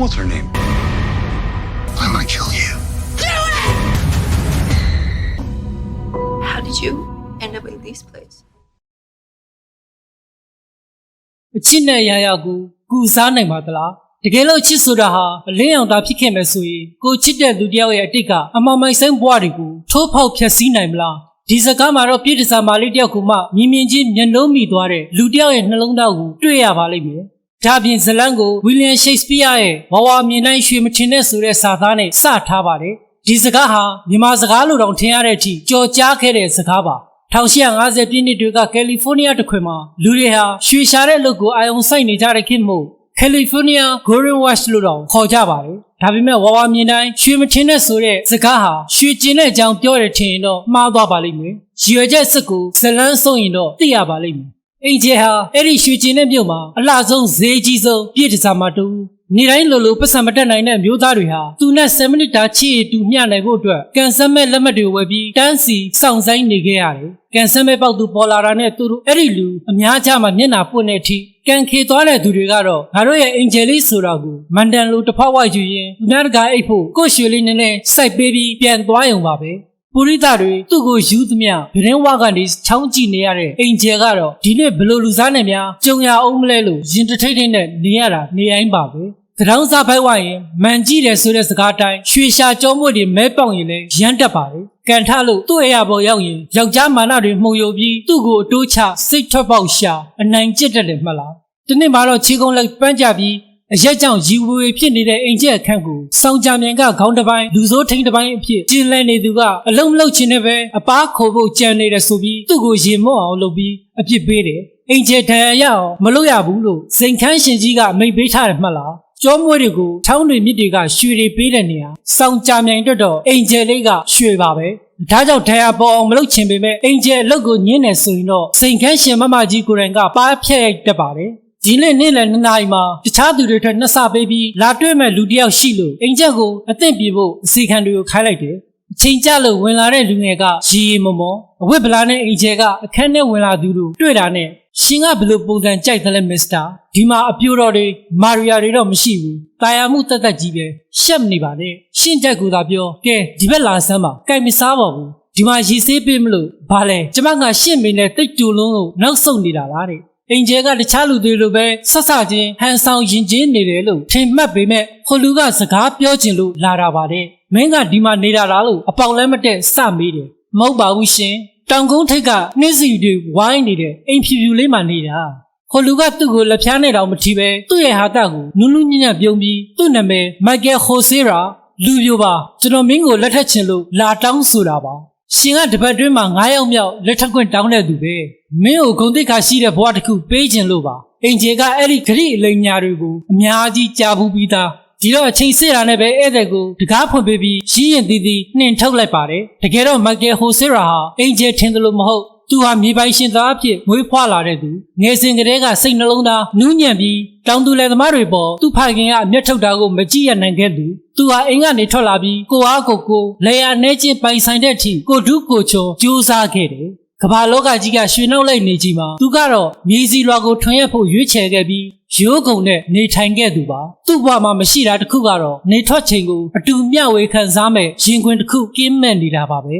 What's her name? I'm gonna kill you. How did you end up in this place? အချစ်နဲ့ရာရာကိုကူစားနိုင်ပါသလားတကယ်လို့အချစ်ဆိုတာဟာအလင်းအောင်သာဖြစ်ခဲ့မယ်ဆိုရင်ကိုချစ်တဲ့လူတစ်ယောက်ရဲ့အတိတ်ကအမောင်မိုင်ဆိုင်ဘဝတွေကိုထိုးဖောက်ဖျက်ဆီးနိုင်မလားဒီစကားမှာတော့ပြည့်တစားမာလေးတယောက်ကိုမှမြင်မြင်ချင်းမျက်နှုံးမိသွားတဲ့လူတစ်ယောက်ရဲ့နှလုံးသားကိုတွေ့ရပါလိမ့်မယ် ဒါပြင်ဇလန်ကိုဝီလီယံရှိတ်စပီးယားရဲ့ဝါဝါမြင်နိုင်ရွှေမထင်တဲ့ဆိုတဲ့စာသားနဲ့စထားပါတယ်ဒီစကားဟာမြန်မာစကားလိုတောင်ထင်ရတဲ့အထိကြော်ကြားခဲ့တဲ့စကားပါ1850ပြည့်နှစ်တွေကကယ်လီဖိုးနီးယားတစ်ခွင်မှာလူတွေဟာရွှေရှာတဲ့အလုပ်ကိုအာရုံစိုက်နေကြတဲ့ခေတ်မို့ကယ်လီဖိုးနီးယား Golden West လို့တောင်ခေါ်ကြပါတယ်။ဒါပေမဲ့ဝါဝါမြင်တိုင်းရွှေမထင်းတဲ့ဆိုတဲ့စကားဟာရွှေကျင်တဲ့အကြောင်းပြောရထင်ရင်တော့မှားသွားပါလိမ့်မယ်။ရည်ရွယ်ချက်စစ်ကိုဇလန်းဆုံးရင်တော့သိရပါလိမ့်မယ်။ အင်ဂျယ်ဟာအဲ့ဒီရွှေကျင်တဲ့မြို့မှာအလှဆုံးဈေးကြီးဆုံးပြည့်တစားမှာတူနေတိုင်းလိုလိုပတ်စံမတက်နိုင်တဲ့မျိုးသားတွေဟာသူနဲ့7မိနစ်တာချစ်ရတူမျှနိုင်ဖို့အတွက်ကန်ဆယ်မဲ့လက်မှတ်တွေဝယ်ပြီးတန်းစီစောင့်ဆိုင်နေခဲ့ရတယ်။ကန်ဆယ်မဲ့ပေါက်သူပေါ်လာတာနဲ့သူတို့အဲ့ဒီလူအများကြီးမှမျက်နှာပွင့်တဲ့အထိကန်ခေသွားတဲ့သူတွေကတော့ငါတို့ရဲ့အင်ဂျယ်လေးဆိုတာကိုမန်တန်လိုတစ်ဖောက်ဝိုက်ယူရင်သူများတကာအိတ်ဖို့ကိုယ့်ရွှေလေးနည်းနည်းစိုက်ပေးပြီးပြန်သွားရုံပါပဲ။ ပူရိသတွေသူ့ကိုယူသမျှဗရင်ဝါကနေချောင်းကြည့်နေရတဲ့အင်ဂျယ်ကတော့ဒီနေ့ဘလို့လူစားနေများကြုံရအောင်မလဲလို့ရင်တထိတ်ထိတ်နဲ့နေရတာနေတိုင်းပါပဲ။တရောင်းစားဖိုက်ဝိုင်းရင်မန်ကြည့်တယ်ဆိုတဲ့စကားတိုင်းရွှေရှာကြောမွေတွေမဲပေါင်ရင်လည်းရမ်းတက်ပါတယ်။ကန်ထလို့သူ့အရာပေါ်ရောက်ရင်ယောက်ျားမာနတွေမှုံယုံပြီးသူ့ကိုအတိုးချစိတ်ထွက်ပေါက်ရှာအနိုင်ကျစ်တယ်လည်းမှတ်လား။ဒီနေ့မှတော့ခြေကုံလိုက်ပန်းကြပြီး အရက်ကြောင့်ရီဝေဖြစ်နေတဲ့အိမ်ကျက်အခန့်ကိုစောင်းကြမြန်ကခေါင်းတစ်ပိုင်းလူစိုးထိန်တစ်ပိုင်းအဖြစ်ကျင်းလဲနေသူကအလုံးမလုံးချင်တဲ့ပဲအပားခိုဖို့ကြံနေတယ်ဆိုပြီးသူ့ကိုရင်မော့အောင်လုပ်ပြီးအပြစ်ပေးတယ်။အိမ်ကျက်ထံရအောင်မလုပ်ရဘူးလို့စိန်ခမ်းရှင်ကြီးကအမိန့်ပေးထားတယ်မှတ်လား။ကျောမွေးတွေကိုထောင်းတွေမြစ်တွေကရွှေတွေပေးတဲ့နေရာစောင်းကြမြိုင်တွတ်တော့အင်ဂျယ်လေးကရွှေပါပဲဒါကြောင့်ဒဏ်ရာပေါ်အောင်မလုပ်ချင်ပေမဲ့အင်ဂျယ်အလုတ်ကိုညင်းနေဆိုရင်တော့စိန်ခမ်းရှင်မမကြီးကိုယ်တိုင်ကပါးဖြတ်ရိုက်တတ်ပါတယ် ဒီနေ့နေ့လယ်နှစ်နာရီမှာတခြားသူတွေထက်နှစ်ဆပေးပြီးလာတွေ့မဲ့လူတစ်ယောက်ရှိလို့အင်ဂျက်ကိုအသင့်ပြေဖို့အစီခံတွေကိုခိုင်းလိုက်တယ်အချိန်ကျလို့ဝင်လာတဲ့လူငယ်ကရီရီမော်မော်အဝတ်ဗလာနဲ့အင်ဂျယ်ကအခန်းထဲဝင်လာသူတို့တွေ့တာနဲ့ရှင်ကဘယ်လိုပုံစံကြိုက်တယ်လဲမစ္စတာဒီမှာအပြိုတော်တွေမာရီယာတွေတော့မရှိဘူးတာယာမှုတက်တက်ကြီးပဲရှက်မနေပါနဲ့ရှင့်ချက်ကူသာပြောကဲဒီဘက်လာစမ်းပါကြိုက်မစားပါဘူးဒီမှာရေဆေးပေးမလို့ဘာလဲကျမကရှင့်မင်းနဲ့တိတ်တူလုံးလို့နောက်ဆုတ်နေတာလားတဲ့ အင်ဂျယ်ကတခြားလူတွေလိုပဲဆက်ဆချင်းဟန်ဆောင်ရင်ချင်းနေတယ်လို့ထင်မှတ်ပေမဲ့ဟိုလူကစကားပြောချင်လို့လာတာပါတဲ့မင်းကဒီမှာနေတာလားလို့အပေါင်လဲမတက်စမေးတယ်မဟုတ်ပါဘူးရှင်တောင်ကုန်းထိပ်ကနှင်းစီတွေဝိုင်းနေတဲ့အိမ်ဖြူဖြူလေးမှနေတာဟိုလူကသူ့ကိုလက်ဖြားနဲ့တောင်မထီပဲသူ့ရဲ့ဟာတာကိုနူးနူးညံ့ညံ့ပြုံးပြီးသူ့နာမည်မိုက်ကယ်ဟိုဆေးရာလူပြိုပါကျွန်တော်မင်းကိုလက်ထက်ချင်လို့လာတောင်းဆိုတာပါ ရှင်ကတပတ်တွင်းမှာ9ယောက်မြောက်လက်ထက်ခွင့်တောင်းတဲ့သူပဲမင်းကိုဂုံတိတ်ခါရှိတဲ့ဘဝတစ်ခုပေးခြင်းလို့ပါအင်ဂျေကအဲ့ဒီဂရိအလိမ်ညာတွေကိုအများကြီးကြားဘူးပြီးသားဒီတော့အချိန်စေ့တာနဲ့ပဲဧည့်သည်ကိုတကားဖွင့်ပေးပြီးရင်းရင်တီးတီးနှင်ထုတ်လိုက်ပါတယ်တကယ်တော့မိုက်ကယ်ဟိုဆေရာဟာအင်ဂျယ်ထင်တယ်လို့မဟုတ်သူဟာမြေပိုင်ရှင်သားအဖြစ်မွေးဖွားလာတဲ့သူငယ်စဉ်ကတည်းကစိတ်နှလုံးသားနူးညံ့ပြီးတောင်သူလယ်သမားတွေပေါ်သူ့ဖခင်ကအမျက်ထုတ်တာကိုမကြည့်ရနိုင်ခဲ့သူ သူဟာအိမ်ကနေထွက်လာပြီးကိုအားကိုကိုလေယာနဲချင်းပိုင်ဆိုင်တဲ့အထိကိုဒုကိုချောကြိုးစားခဲ့တယ်ကမ္ဘာလောကကြီးကရွှေနှုတ်လိုက်နေကြီးမှာသူကတော့မြေစီလွာကိုထွန်ရက်ဖို့ရွေးချယ်ခဲ့ပြီးရိုးကုံနဲ့နေထိုင်ခဲ့သူပါသူ့ဘဝမှာမရှိတာတစ်ခုကတော့နေထွက်ချိန်ကိုအတူမျှဝေခံစားမဲ့ရင်ခွင်တစ်ခုကင်းမဲ့နေတာပါပဲ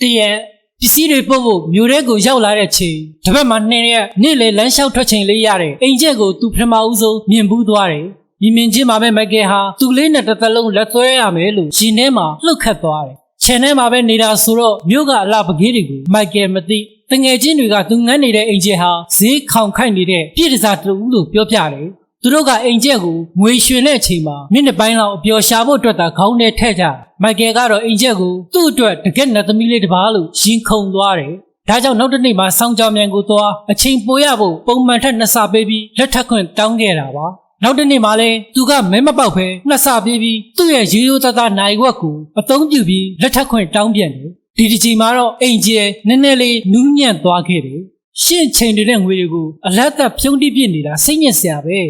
တရက်ပစ္စည်းတွေပို့ဖို့မြို့ထဲကိုရောက်လာတဲ့ချိန်တပတ်မှနှစ်ရက်နေ့လေလမ်းလျှောက်ထွက်ချိန်လေးရတဲ့အိမ်ကျက်ကိုသူပထမဦးဆုံးမြင်ဘူးသွားတယ် မြင်မြင်ချင်းမှာပဲမိုက်ကယ်ဟာသူ့လေးနဲ့တစ်သက်လုံးလက်သွဲရမယ်လို့ရှင်ထဲမှာလှုပ်ခတ်သွားတယ်ခြံထဲမှာပဲနေတာဆိုတော့မြို့ကအလှပကေးတွေကိုမိုက်ကယ်မသိတငယ်ချင်းတွေကသူငန်းနေတဲ့အင်ဂျင်ဟာဈေးခေါင်ခိုက်နေတဲ့ပြည့်တစားတူလို့ပြောပြတယ်သူတို့ကအိမ်ကျက်ကိုငွေရွှင်တဲ့အချိန်မှာမိနစ်ပိုင်းလောက်အပျော်ရှာဖို့အတွက်သာခေါင်းထဲထည့်ကြမိုက်ကယ်ကတော့အိမ်ကျက်ကိုသူ့အတွက်တကက်နဲ့သမီးလေးတစ်ပါးလို့ရင်ခုန်သွားတယ်ဒါကြောင့်နောက်တစ်နေ့မှာစောင်းကြောင်မြန်ကိုသွားအချိန်ပိုရဖို့ပုံမှန်ထက်နှစ်ဆပေးပြီးလက်ထပ်ခွင့်တောင်းခဲ့တာပါ နောက်တစ်နေ့မှလည်းသူကမဲမပေါက်ပဲနှစ်ဆပေးပြီးသူ့ရဲ့ရိုးရိုးသားသားနိုင်ဝက်ကိုအသုံးပြုပြီးလက်ထပ်ခွင့်တောင်းပြန်တယ်ဒီတစ်ချိန်မှာတော့အိမ်ကျဲနည်းနည်းလေးနူးညံ့သွားခဲ့တယ်ရှင့်ချိန်တဲ့ငွေတွေကိုအလက်သက်ဖြုံးတိပြစ်နေတာစိတ်ညစ်စရာပဲ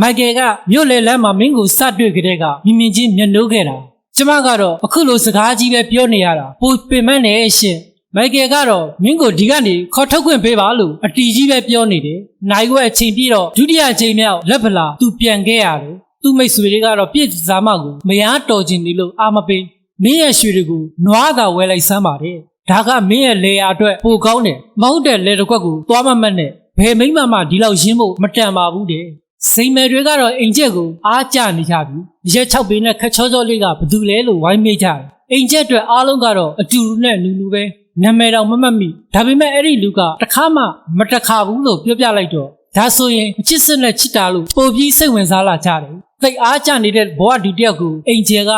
မိုက်ကယ်ကမြို့လေလမ်းမှာမင်းကိုစတွေ့ကြတဲ့ကမြင်မြင်ချင်းမျက်နှိုးခဲ့တာကျမကတော့အခုလိုစကားကြီးပဲပြောနေရတာပိုပင်မနဲ့ရှင့် မိုက်ကယ်ကတော့မင်းကိုဒီကနေခေါ်ထုတ်ခွင့်ပေးပါလို့အတီကြီးပဲပြောနေတယ်။နိုင်ခွဲအချိန်ပြီးတော့ဒုတိယချိန်မြောက်လက်ဗလာသူပြန်ခဲ့ရတယ်။သူ့မိတ်ဆွေတွေကတော့ပြည့်စစားမကိုမရတော်ချင်နေလို့အာမပေးမင်းရဲ့ရွှေတွေကိုနွားသာဝဲလိုက်စမ်းပါတယ်ဒါကမင်းရဲ့လေယာအတွက်ပိုကောင်းတယ်မဟုတ်တဲ့လေတစ်ခွက်ကိုသွားမမတ်နဲ့ဘယ်မိမ့်မမှဒီလောက်ရင်းဖို့မတန်ပါဘူးတဲ့စိန်မယ်တွေကတော့အိမ်ကျက်ကိုအားကျနေကြပြီရက်6ပေနဲ့ခက်ချောချောလေးကဘသူလဲလို့ဝိုင်းမိကြတယ်အိမ်ကျက်အတွက်အားလုံးကတော့အတူတူနဲ့လူလူပဲ နာမည်တော်မမှတ်မိဒါပေမဲ့အဲ့ဒီလူကတခါမှမတခါဘူးလို့ပြောပြလိုက်တော့ဒါဆိုရင်အချစ်စစ်နဲ့ချစ်တာလို့ပိုပြီးစိတ်ဝင်စားလာကြတယ်သိတ်အားကျနေတဲ့ဘဝဒီတယောက်ကိုအိမ်ကျယ်က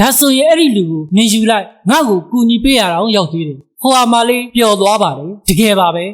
ဒါဆိုရင်အဲ့ဒီလူကိုနေယူလိုက်ငါ့ကိုကူညီပေးရအောင်ရောက်သေးတယ်ဟိုဟာမလေးပျော်သွားပါတယ်တကယ်ပါပဲ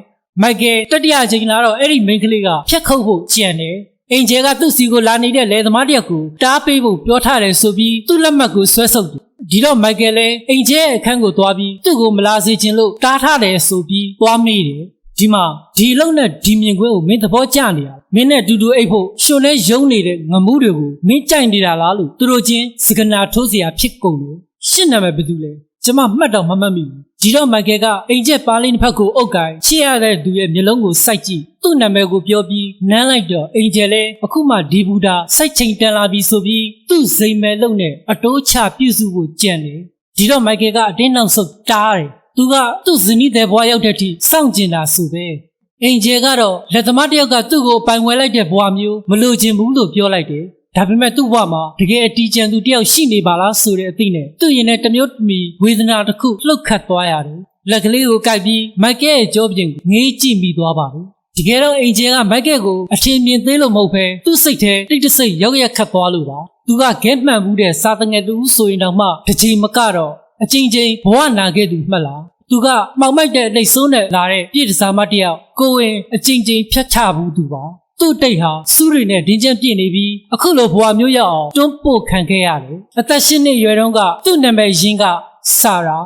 မိုက်ကယ်တတိယချိန်လာတော့အဲ့ဒီမိန်းကလေးကဖြတ်ခုတ်ဖို့ကြံတယ်အင်ဂျယ်ကသူ့စီကိုလာနေတဲ့လယ်သမားတယောက်ကိုတားပေးဖို့ပြောထားတယ်ဆိုပြီးသူ့လက်မှတ်ကိုဆွဲဆုပ်တယ် ဒီတော့မိုက်ကယ်လည်းအင်ဂျယ်ရဲ့အခန်းကိုသွားပြီးသူ့ကိုမလာစေချင်လို့တားထားတယ်ဆိုပြီးသွားမေးတယ်ဒီမှာဒီလုံးနဲ့ဒီမြင်ကွင်းကိုမင်းသဘောကျနေရမင်းနဲ့အတူတူအိတ်ဖို့ရှင်နဲ့ယုံနေတဲ့ငမှုတွေကိုမင်းကြိုက်နေတာလားလို့သူတို့ချင်းစကနာထိုးเสียဖြစ်ကုန်တယ်ရှင့်နာမည်ဘယ်သူလဲကျမမှတ်တော့မမှတ်မိဘူး ဒီတော့မိုက်ကယ်ကအိမ်ကျက်ပါလင်းတစ်ဖက်ကိုအုပ်ကိုင်ချစ်ရတဲ့သူရဲ့မျက်လုံးကိုစိုက်ကြည့်သူ့နာမည်ကိုပြောပြီးနမ်းလိုက်တော့အိမ်ကျယ်လဲအခုမှဒီဘူတာစိုက်ချိန်တန်လာပြီဆိုပြီးသူ့စိမ်မဲ့လုံးနဲ့အတိုးချပြုစုဖို့ကြံတယ်ဒီတော့မိုက်ကယ်ကအတင်းနောက်ဆုတ်တားတယ်သူကသူ့ဇနီးတဲ့ဘွားရောက်တဲ့အထိစောင့်ကျင်တာဆိုပဲအင်ဂျယ်ကတော့လက်သမားတစ်ယောက်ကသူ့ကိုပိုင်ဝဲလိုက်တဲ့ဘွားမျိုးမလိုချင်ဘူးလို့ပြောလိုက်တယ် ဒါပေမဲ့သူ့ဘဝမှာတကယ်အတီးကျန်သူတယောက်ရှိနေပါလားဆိုတဲ့အသိနဲ့သူ့ရင်ထဲတစ်မျိုးတစ်မီဝေဒနာတစ်ခုလှုပ်ခတ်သွားရတယ်လက်ကလေးကိုကိုက်ပြီးမိုက်ကဲရဲ့ကြောပြင်ကိုငေးကြည့်မိသွားပါတယ်တကယ်တော့အင်ဂျယ်ကမိုက်ကဲကိုအထင်မြင်သေးလို့မဟုတ်ဘဲသူ့စိတ်ထဲတိတ်တဆိတ်ရောက်ရက်ခတ်သွားလို့ပါသူကဂဲမှန်မှုတဲ့စာတငယ်တူဆိုရင်တော့မှတစ်ချိန်မကတော့အချင်းချင်းဘဝနာခဲ့သူမှတ်လားသူကမှောင်မိုက်တဲ့နှိတ်ဆိုးနဲ့လာတဲ့ပြည့်တစားမတစ်ယောက်ကိုဝင်အချင်းချင်းဖြတ်ချဘူးသူပါ သူ့တိတ်ဟာစူးတွေနဲ့ဒင်းကျန်းပြည့်နေပြီးအခုလိုဘဝမျိုးရောက်အောင်တွန်းပို့ခံခဲ့ရတယ်အသက်ရှင်နှစ်ရွယ်တုန်းကသူ့နာမည်ရင်းကစာရာ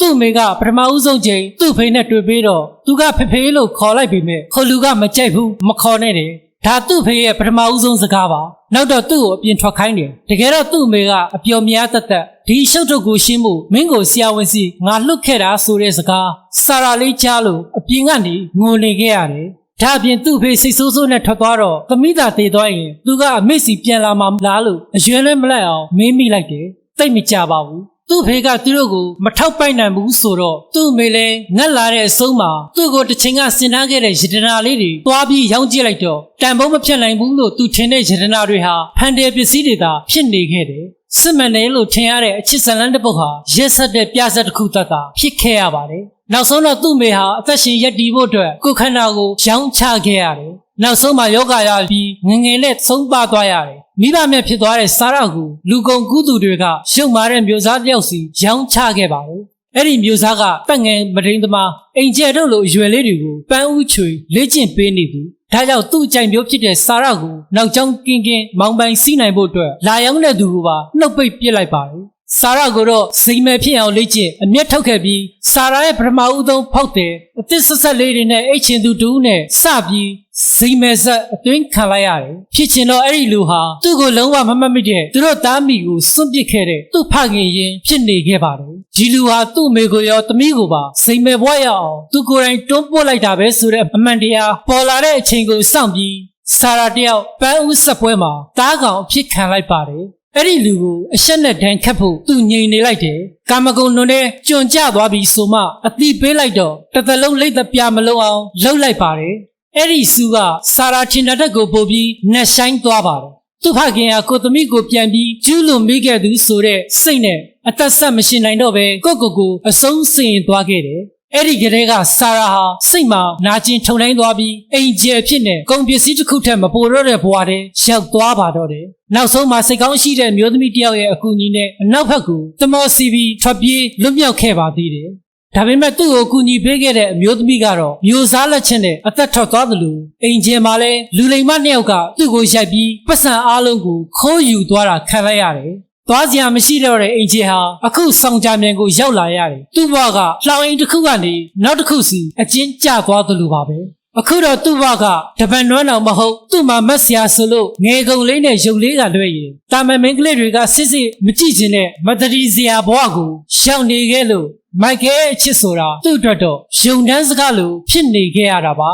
သူ့မိကပထမဦးဆုံးချိန်သူ့ဖေနဲ့တွေ့ပြီးတော့သူကဖေဖေလို့ခေါ်လိုက်ပေမဲ့ခေါ်လူကမကြိုက်ဘူးမခေါ်နဲ့တယ်ဒါသူ့ဖေရဲ့ပထမဦးဆုံးစကားပါနောက်တော့သူ့ကိုအပြင်ထွက်ခိုင်းတယ်တကယ်တော့သူ့အမေကအပျော်များသက်သက်ဒီရှုပ်ထုတ်ကိုရှင်းဖို့မင်းကိုဆရာဝန်စီငါလွတ်ခဲ့တာဆိုတဲ့စကားစာရာလေးကြားလို့အပြင်ကနေငိုနေခဲ့ရတယ် ဒါအပြင်သူ့ဖေစိတ်ဆိုးဆိုးနဲ့ထွက်သွားတော့သမီးသာတည်သွားရင်သူကအမေစီပြန်လာမှာမလားလို့အရွယ်လည်းမလိုက်အောင်မေးမိလိုက်တယ်တိတ်မကြပါဘူးသူ့ဖေကသူတို့ကိုမထောက်ပိုက်နိုင်ဘူးဆိုတော့သူ့အမေလည်းငက်လာတဲ့အဆုံးမှာသူ့ကိုတစ်ချိန်ကစင်ထားခဲ့တဲ့ယတနာလေးတွေတွားပြီးရောင်းကြည့်လိုက်တော့တန်ဖိုးမဖြတ်နိုင်ဘူးလို့သူထင်တဲ့ယတနာတွေဟာဖန်တယ်ပစ္စည်းတွေသာဖြစ်နေခဲ့တယ် စစ်မှန်တယ်လို့ထင်ရတဲ့အချစ်ဇလန်းတစ်ပုတ်ဟာရက်ဆက်တဲ့ပြဆက်တစ်ခုသက်သာဖြစ်ခဲ့ရပါတယ်နောက်ဆုံးတော့သူ့မေဟာအသက်ရှင်ရက်တည်ဖို့အတွက်ကိုယ်ခန္ဓာကိုရောင်းချခဲ့ရတယ်နောက်ဆုံးမှာယောဂရပြီးငငယ်နဲ့သုံးပါသွားရတယ်မိဘမဲ့ဖြစ်သွားတဲ့စာရကိုလူကုန်ကူးသူတွေကရုပ်မာတဲ့မျိုးစားတစ်ယောက်စီရောင်းချခဲ့ပါတယ် အဲ့ဒီမျိုးစားကတက်ငယ်မဒိန်သမားအိမ်ကျဲတို့လိုအရွယ်လေးတွေကိုပန်းဦးချွေလေ့ကျင့်ပေးနေပြီဒါကြောင့်သူ့အကြိုင်မျိုးဖြစ်တဲ့စာရကိုနောက်ကျောင်းကင်းကင်းမောင်ပိုင်စီးနိုင်ဖို့အတွက်လာရောက်တဲ့သူကပါနှုတ်ပိတ်ပစ်လိုက်ပါတယ် စာရကိုတော့စိမ်မဲ့ဖြစ်အောင်လေ့ကျင့်အမျက်ထုတ်ခဲ့ပြီးစာရရဲ့ပထမဦးဆုံးဖောက်တဲ့အသစ်ဆက်ဆက်လေးတွေနဲ့အိတ်ချင်သူတူနဲ့စပြီးစိမ်မဲ့ဆက်အတွင်းခံလိုက်ရတယ်ဖြစ်ချင်တော့အဲ့ဒီလူဟာသူ့ကိုလုံးဝမမှတ်မိတဲ့သူတို့သားမိကိုစွန့်ပစ်ခဲ့တဲ့သူ့ဖခင်ရင်ဖြစ်နေခဲ့ပါတယ်ဒီလူဟာသူ့မိကိုရောသမီးကိုပါစိမ်မဲ့ဘွားရအောင်သူကိုယ်တိုင်တွန်းပို့လိုက်တာပဲဆိုတဲ့အမှန်တရားပေါ်လာတဲ့အချိန်ကိုစောင့်ပြီးစာရာတယောက်ပန်းဦးဆက်ပွဲမှာတားကောင်အဖြစ်ခံလိုက်ပါတယ် အဲ့ဒီလူကိုအဆက်နဲ့ဒဏ်ခတ်ဖို့သူငြိမ်နေလိုက်တယ်။ကာမဂုဏ်လွန်တဲ့ကြွန်ကြသွားပြီဆိုမှအတိပေးလိုက်တော့တစ်သက်လုံးလိတ်သက်ပြမလုံးအောင်လှုပ်လိုက်ပါတယ်။အဲ့ဒီစုကစာရာချင်းတက်ကိုပို့ပြီးနှက်ဆိုင်သွားပါတယ်။သူ့ဖခင်ကကိုသမီးကိုပြန်ပြီးကျူးလွန်မိခဲ့သူဆိုတဲ့စိတ်နဲ့အသက်ဆက်မရှင်နိုင်တော့ပဲကိုကိုကိုအဆုံးစင်သွားခဲ့တယ်။ အဲ့ဒီကလေးကဆာရာဟာစိတ်မှာနာကျင်ထုံတိုင်းသွားပြီးအိမ်ကျယ်ဖြစ်နေကုန်ပစ္စည်းတစ်ခုထက်မပိုတော့တဲ့ဘဝတည်းရောက်သွားပါတော့တယ်။နောက်ဆုံးမှာစိတ်ကောင်းရှိတဲ့မျိုးသမီးတစ်ယောက်ရဲ့အကူအညီနဲ့အနောက်ဘက်ကိုသမောစီပြီးထွက်ပြေးလွတ်မြောက်ခဲ့ပါသေးတယ်။ဒါပေမဲ့သူ့ကိုအကူအညီပေးခဲ့တဲ့အမျိုးသမီးကတော့မျိုးစားလက်ချင်းနဲ့အသက်ထွက်သွားသလိုအိမ်ကျယ်မှာလည်းလူလိမ်မနှစ်ယောက်ကသူ့ကိုရိုက်ပြီးပတ်စံအားလုံးကိုခိုးယူသွားတာခံလိုက်ရတယ်။ သွားစရာမရှိတော့တဲ့အိမ်ကြီးဟာအခုဆောင်ကြမြန်ကိုရောက်လာရတယ်။သူ့ဘဝကလှောင်အိမ်တစ်ခုကနေနောက်တစ်ခုစီအကျဉ်းကျသွားသလိုပါပဲ။အခုတော့သူ့ဘဝကတပန်နွမ်းတော်မဟုတ်သူ့မှာမက်ဆရာဆိုလို့ငယ်ကုံလေးနဲ့ရုပ်လေးကလွဲ့ရင်တာမန်မင်းကလေးတွေကစစ်စစ်မကြည့်ချင်တဲ့မတတိစရာဘဝကိုရှောင်နေခဲ့လို့မိုက်ကဲအချစ်ဆိုတာသူ့အတွက်တော့ယုံတန်းစကားလိုဖြစ်နေခဲ့ရတာပါ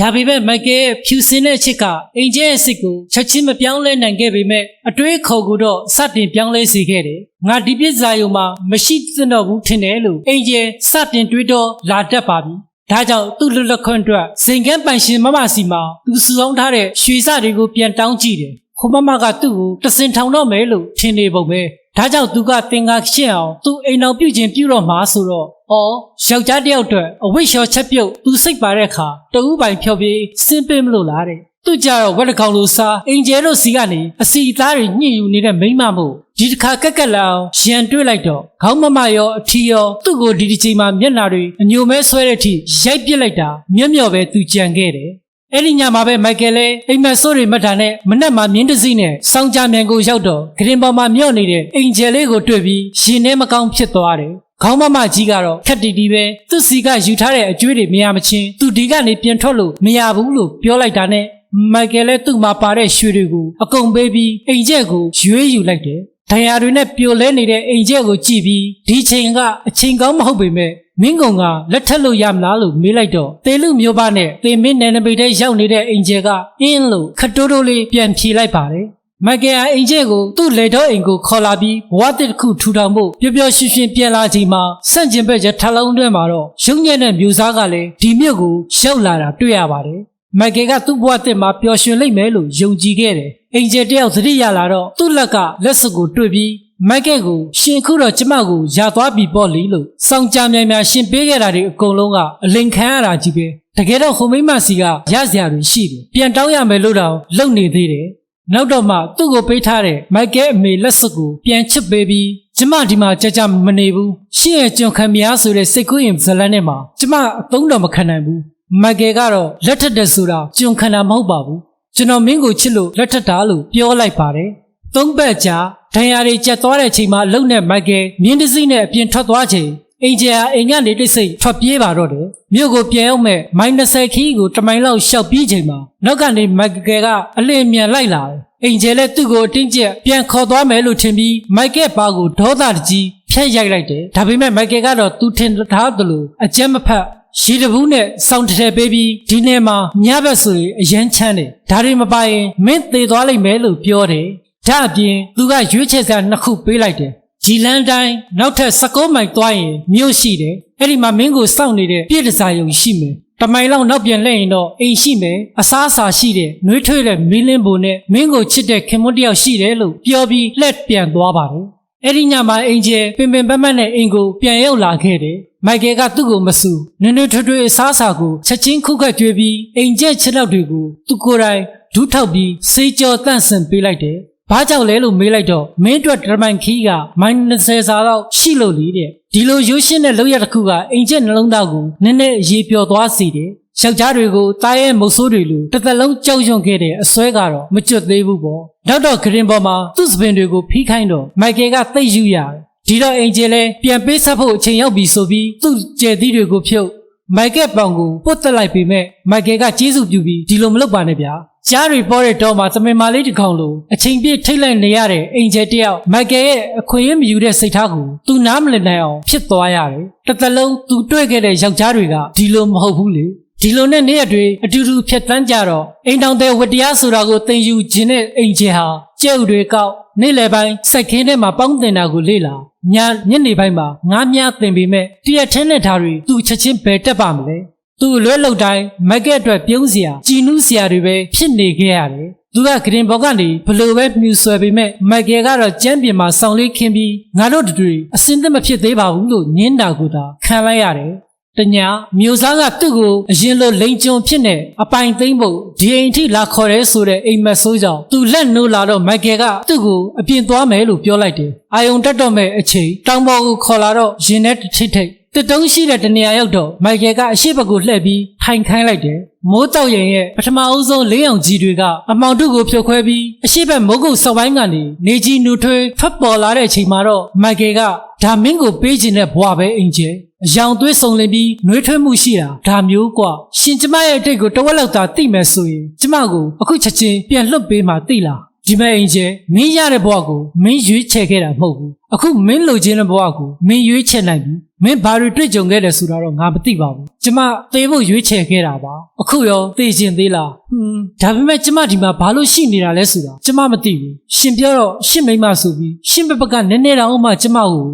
ဒါပေမဲ့မိုက်ကယ်ရဲ့ဖြူစင်တဲ့အချစ်ကအင်ဂျင်ရဲ့စိတ်ကိုချက်ချင်းမပြောင်းလဲနိုင်ခဲ့ပေမဲ့အတွေးခေါ်ကိုတော့စတင်ပြောင်းလဲစေခဲ့တယ်။ငါဒီပြစ်စာယုံမှာမရှိသင့်တော့ဘူးထင်တယ်လို့အင်ဂျင်စတင်တွေးတော့လာတတ်ပါပြီ။ဒါကြောင့်သူ့လွတ်လပ်ခွင့်အတွက်စင်ကန်းပိုင်ရှင်မမစီမှာသူစုဆောင်းထားတဲ့ရွှေစတွေကိုပြန်တောင်းကြည့်တယ်။ခိုမမကသူ့ကိုတစင်ထောင်တော့မယ်လို့ထင်နေပုံပဲ။ဒါကြောင့်သူကတင်ကာရှင်းအောင်သူ့အိမ်တော်ပြုတ်ခြင်းပြုတော့မှာဆိုတော့ အော်ယောက်ျားတစ်ယောက်အတွက်အဝိရှော်ချက်ပြုတ်သူစိတ်ပါတဲ့အခါတဦးပိုင်ဖြောပြီးစင်းပင်းမလို့လားတဲ့သူကြတော့ဝက်တကောင်လိုစားအင်ဂျယ်တို့စီကနေအစီအသားတွေညှိယူနေတဲ့မိန်းမမို့ဒီတစ်ခါကက်ကက်လာအောင်ရန်တွေးလိုက်တော့ခေါင်းမမရောအထီရောသူ့ကိုဒီဒီချိန်မှာမျက်နှာတွေအညိုမဲဆွဲတဲ့အထိရိုက်ပစ်လိုက်တာမျက်မျောပဲသူကြံခဲ့တယ်အဲ့ဒီညမှာပဲမိုက်ကယ်လည်းအိမ်မက်ဆိုးတွေမှတ်တာနဲ့မနက်မှာမြင်းတစည်းနဲ့စောင်းကြမြန်ကိုရောက်တော့ဂရင်ပေါ်မှာမျော့နေတဲ့အင်ဂျယ်လေးကိုတွေ့ပြီးရှင်ထဲမကောင်းဖြစ်သွားတယ်။ ခေါင်းမမကြီးကတော့ခက်တီတီပဲသူ့စီကယူထားတဲ့အကျွေးတွေမရမချင်းသူဒီကနေပြန်ထွက်လို့မရဘူးလို့ပြောလိုက်တာနဲ့မိုက်ကယ်လည်းသူ့မှာပါတဲ့ရွှေတွေကိုအကုန်ပေးပြီးအိမ်ကျက်ကိုရွေးယူလိုက်တယ်။ဒဏ်ရာတွေနဲ့ပြိုလဲနေတဲ့အိမ်ကျက်ကိုကြည့်ပြီးဒီချိန်ကအချိန်ကောင်းမဟုတ်ပေမဲ့မင်းကုံကလက်ထက်လို့ရမလားလို့မေးလိုက်တော့တေလူမျိုးပါနဲ့တေမင်းနယ်နမိတ်ထဲရောက်နေတဲ့အင်ဂျယ်ကအင်းလို့ခတိုးတိုးလေးပြန်ဖြေလိုက်ပါတယ် မက်ကယ်ဟာအင်ဂျယ်ကိုသူ့လေတော့အိမ်ကိုခေါ်လာပြီးဘဝတစ်ခုထူထောင်ဖို့ပျော်ပျော်ရွှင်ရွှင်ပြန်လာချိန်မှာစန့်ကျင်ဘက်ရထလုံးတွဲမှာတော့ရုံညံ့တဲ့မျိုးစားကလည်းဒီမြို့ကိုရောက်လာတာတွေ့ရပါတယ်မက်ကယ်ကသူ့ဘဝတစ်မှာပျော်ရွှင်လိမ့်မယ်လို့ယုံကြည်ခဲ့တယ်အင်ဂျယ်တယောက်သတိရလာတော့သူ့လက်ကလက်စွပ်ကိုတွေ့ပြီးမိုက်ကက်ကိုရှင်ခုတော့ကျမကိုရသွားပြီပေါ့လေလို့စောင့်ကြမြိုင်များရှင်ပေးခဲ့တာတွေအကုန်လုံးကအလိန်ခံရတာကြီးပဲတကယ်တော့ဟိုမိမစီကရစရာတွေရှိတယ်ပြန်တောင်းရမယ်လို့တော့လုပ်နေသေးတယ် နောက်တော့မှသူ့ကိုပေးထားတဲ့မိုက်ကက်အမေလက်စွပ်ကိုပြန်ချစ်ပေးပြီးကျမဒီမှာကြကြမနေဘူးရှင့်ရဲ့ကြုံခံမရဆိုတဲ့စိတ်ကူးရင်ဇလန်းနဲ့မှာကျမအသုံးတော်မခံနိုင်ဘူးမိုက်ကယ်ကတော့လက်ထက်တယ်ဆိုတာကြုံခံတာမဟုတ်ပါဘူးကျွန်တော်မင်းကိုချစ်လို့လက်ထက်တာလို့ပြောလိုက်ပါတယ်သုံးပတ်ကြာဒဏ်ရာတွေကျက်သွားတဲ့ချိန်မှာအလုံနဲ့မိုက်ကယ်မြင်းတစည်းနဲ့အပြင်ထွက်သွားချိန် အင်ဂျယ်ဟာအိမ်ကနေတိတ်ဆိတ်ထွက်ပြေးပါတော့တယ်မြို့ကိုပြန်ရောက်မဲ့မိုင်း20ခီးကိုတမိုင်လောက်ရှောက်ပြေးချိန်မှာနောက်ကနေမိုက်ကယ်ကအလင်းမြန်လိုက်လာတယ်အင်ဂျယ်လည်းသူ့ကိုအတင်းကျပ်ပြန်ခေါ်သွားမယ်လို့ထင်ပြီးမိုက်ကယ်ပါကိုဒေါသတကြီးဖျက်ရိုက်လိုက်တယ်ဒါပေမဲ့မိုက်ကယ်ကတော့သူထင်ထားသလိုအကြမ်းမဖက်ရှိတဘူးနဲ့စောင်းတထဲပေးပြီးဒီနေ့မှာညဘက်ဆိုရင်အရန်ချမ်းတယ်ဒါတွေမပိုင်ရင်မင်းသေသွားလိမ့်မယ်လို့ပြောတယ်ဒါအပြင်သူကရွေးချယ်စရာနှစ်ခုပေးလိုက်တယ် ဂျီလန်တိုင်းနောက်ထပ်16မိုင်သွားရင်မြို့ရှိတယ်အဲ့ဒီမှာမင်းကိုစောင့်နေတဲ့ပြည့်တစားယုံရှိမယ်တမိုင်လောက်နောက်ပြန်လှည့်ရင်တော့အိမ်ရှိမယ်အစားအစာရှိတယ်နှွေးထွေးတဲ့မီးလင်းပုံနဲ့မင်းကိုချစ်တဲ့ခင်မွန်းတယောက်ရှိတယ်လို့ပြောပြီးလှည့်ပြန်သွားပါတယ်အဲ့ဒီညမှာအင်ဂျယ်ပင်ပင်ပန်းပန်းနဲ့အင်ကိုပြန်ရောက်လာခဲ့တယ်။မိုက်ကယ်ကသူ့ကိုမဆူနွေနွေထွေးထွေးအစားအစာကိုချက်ချင်းခုခတ်ကြွေးပြီးအင်ဂျယ်ချက်လောက်တွေကိုသူကိုယ်တိုင်ဒူးထောက်ပြီးစေးကြောတန့်စင်ပေးလိုက်တယ်။ ဘာကြောင့်လဲလို့မေးလိုက်တော့မင်းအတွက်ဒရမန်ခီးကမိုင်20စာလောက်ရှိလို့လေတဲ့။ဒီလိုရိုးရှင်းတဲ့လောက်ရတစ်ခုကအင်ဂျယ်နှလုံးသားကိုနည်းနည်းအရေးပျော်သွားစေတယ်။ယောက်ျားတွေကိုတားရဲ့မုတ်ဆိုးတွေလိုတစ်သက်လုံးကြောက်ရွံ့ခဲ့တဲ့အစွဲကတော့မကျွတ်သေးဘူးပေါ့နောက်တော့ဂရင်ပေါ်မှာသူ့စပင်တွေကိုဖိခိုင်းတော့မိုက်ကယ်ကသိပ်ယူရတယ်ဒီတော့အင်ဂျယ်လည်းပြန်ပေးဆက်ဖို့အချိန်ရောက်ပြီဆိုပြီးသူ့ကျယ်သီးတွေကိုဖြုတ်မိုက်ကယ်ပေါင်ကိုပုတ်တက်လိုက်ပေမဲ့မိုက်ကယ်ကကျေးဇူးပြုပြီးဒီလိုမလုပ်ပါနဲ့ဗျာ ကြားတွေပေါ်တဲ့တော့မှာသမင်မာလေးတစ်ကောင်လိုအချိန်ပြည့်ထိတ်လိုက်နေရတဲ့အင်ဂျယ်တယောက်မိုက်ကယ်ရဲ့အခွင့်အရေးမယူတဲ့စိတ်ထားကိုသူနားမလည်နိုင်အောင်ဖြစ်သွားရတယ်တစ်သက်လုံးသူတွေ့ခဲ့တဲ့ယောက်ျားတွေကဒီလိုမဟုတ်ဘူးလေဒီလိုနဲ့နေ့ရက်တွေအတူတူဖြတ်တန်းကြတော့အိမ်တောင်တဲ့ဝတ္တရားဆိုတာကိုသင်ယူခြင်းနဲ့အိမ်ချေဟာကျဲဥတွေကောက်နေ့လယ်ပိုင်းစိုက်ခင်းထဲမှာပေါင်းတင်တာကိုလေ့လာညညနေပိုင်းမှာငားမြသင်ပေမဲ့တရက်ထင်းတဲ့ဓာတ်တွေသူ့ချက်ချင်းပဲတက်ပါမလဲ သူ့အလွဲလောက်တိုင်းမက်ကက်အတွက်ပြုံးစရာကြည်နူးစရာတွေပဲဖြစ်နေခဲ့ရတယ်သူကဂရင်ဘော်ကနေဘလို့ပဲမြူဆွဲပေမဲ့မိုက်ကယ်ကတော့ကျမ်းပြင်မှာစောင်းလေးခင်းပြီးငါတို့တို့အစင်းသက်မဖြစ်သေးပါဘူးလို့ညင်းတာကိုသာခံလိုက်ရတယ်တညာမျိုးစားကသူ့ကိုအရင်လိုလိန်ကြုံဖြစ်နေအပိုင်သိမ့်ဖို့ဒီအိမ်ထိလာခေါ်ရဲဆိုတဲ့အိမ်မက်ဆိုးကြောင့်သူလက်နိုးလာတော့မိုက်ကယ်ကသူ့ကိုအပြင်သွားမယ်လို့ပြောလိုက်တယ်အာယုံတက်တော့မဲ့အချိန်တောင်ပေါ်ကိုခေါ်လာတော့ရင်ထဲတစ်ထိတ်ထိတ် တစ်တုံးရှိတဲ့တနေရာရောက်တော့မိုက်ကယ်ကအရှိဘက်ကိုလှည့်ပြီးထိုင်ခိုင်းလိုက်တယ်မိုးတောက်ရင်ရဲ့ပထမအဦးဆုံးလေးအောင်ကြီးတွေကအမောင်တုကိုဖြုတ်ခွဲပြီးအရှိဘက်မိုးကုတ်စောက်ပိုင်းကနေနေကြီးနူထွေးထွက်ပေါ်လာတဲ့အချိန်မှာတော့မိုက်ကယ်ကဒါမင်းကိုပေးခြင်းတဲ့ဘွားပဲအင်ဂျယ်အယောင်သွေးစုံလင်ပြီးနှွေးထွေးမှုရှိတာဒါမျိုးกว่าရှင်ကျမရဲ့အတိတ်ကိုတဝက်လောက်သာသိမယ်ဆိုရင်ကျမကိုအခုချက်ချင်းပြန်လွတ်ပေးမှသိလား ဒီမဲ့အင်ဂျယ်မင်းရတဲ့ဘဝကိုမင်းရွေးချယ်ခဲ့တာမဟုတ်ဘူးအခုမင်းလိုချင်တဲ့ဘဝကိုမင်းရွေးချယ်နိုင်ပြီမင်းဘာတွေတွေ့ကြုံခဲ့တယ်ဆိုတာတော့ငါမသိပါဘူးကျမသေဖို့ရွေးချယ်ခဲ့တာပါအခုရောသေခြင်းသေးလားဟွန်းဒါပေမဲ့ကျမဒီမှာဘာလို့ရှိနေတာလဲဆိုတာကျမမသိဘူးရှင်ပြောတော့ရှင်မိမဆိုပြီးရှင်ဘက်ကနည်းနည်းတော့မှကျမကို